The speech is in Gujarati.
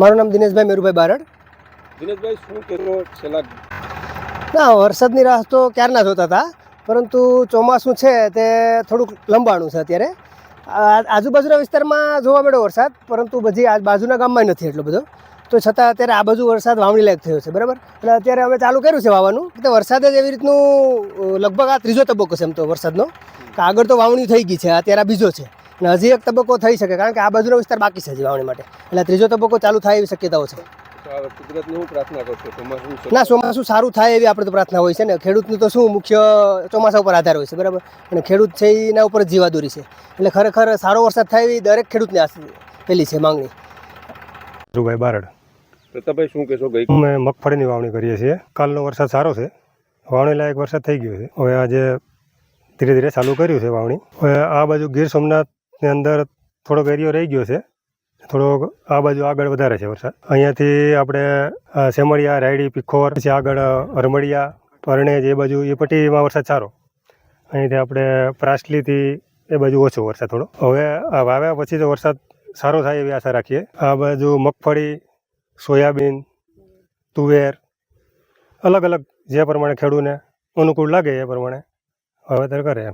મારું નામ દિનેશભાઈ મેરુભાઈ બારડ. દિનેશભાઈ શું છેલ્લા ના વરસાદની રાહ તો ક્યારના જોતા હતા પરંતુ ચોમાસું છે તે થોડુંક લંબાણું છે અત્યારે. આજુબાજુના વિસ્તારમાં જોવા મળ્યો વરસાદ પરંતુ બધી આ બાજુના ગામમાં નથી એટલો બધો. તો છતાં અત્યારે આ બાજુ વરસાદ વાવણી લાયક થયો છે બરાબર? એટલે અત્યારે અમે ચાલુ કર્યું છે વાવવાનું. એટલે વરસાદ જ એવી રીતનું લગભગ આ ત્રીજો તબક્કો છે એમ તો વરસાદનો. આગળ તો વાવણી થઈ ગઈ છે અત્યારે આ બીજો છે. અને હજી એક તબક્કો થઈ શકે કારણ કે આ બાજુનો વિસ્તાર બાકી છે હજી વાવણી માટે. એટલે ત્રીજો તબક્કો ચાલુ થાય એવી શક્યતાઓ છે. આ કુદરતને હું પ્રાર્થના કરશો ચોમાસું છે. ના ચોમાસું સારું થાય એવી આપણે તો પ્રાર્થના હોય છે ને. ખેડૂતનું તો શું મુખ્ય ચોમાસા ઉપર આધાર હોય છે બરાબર? અને ખેડૂત છે એના ઉપર જ જીવાદોરી છે. એટલે ખરેખર સારો વરસાદ થાય એવી દરેક ખેડૂતને આસ પેલી છે માંગણી. ધ્રુભાઈ બારડ. પ્રતાપભાઈ શું કહેશો ગઈ? અમે મગફળીની વાવણી કરીએ છીએ. કાલનો વરસાદ સારો છે. વાવણી લાયક વરસાદ થઈ ગયો છે. હવે આજે ધીરે ધીરે ચાલુ કર્યું છે વાવણી. હવે આ બાજુ ગીર સોમનાથની અંદર થોડોક એરિયો રહી ગયો છે. થોડોક આ બાજુ આગળ વધારે છે વરસાદ. અહીંયાથી આપણે સેમળિયા રાયડી, પીખોર, પછી આગળ અરમડિયા પરણેજ, એ બાજુ, એ પટ્ટીમાં વરસાદ સારો. અહીંથી આપણે પ્રાસલીથી એ બાજુ ઓછો વરસાદ થોડો. હવે વાવ્યા પછી તો વરસાદ સારો થાય એવી આશા રાખીએ. આ બાજુ મગફળી, સોયાબીન, તુવેર, અલગ અલગ જે પ્રમાણે ખેડૂને અનુકૂળ લાગે એ પ્રમાણે વાવેતર કરે એમ.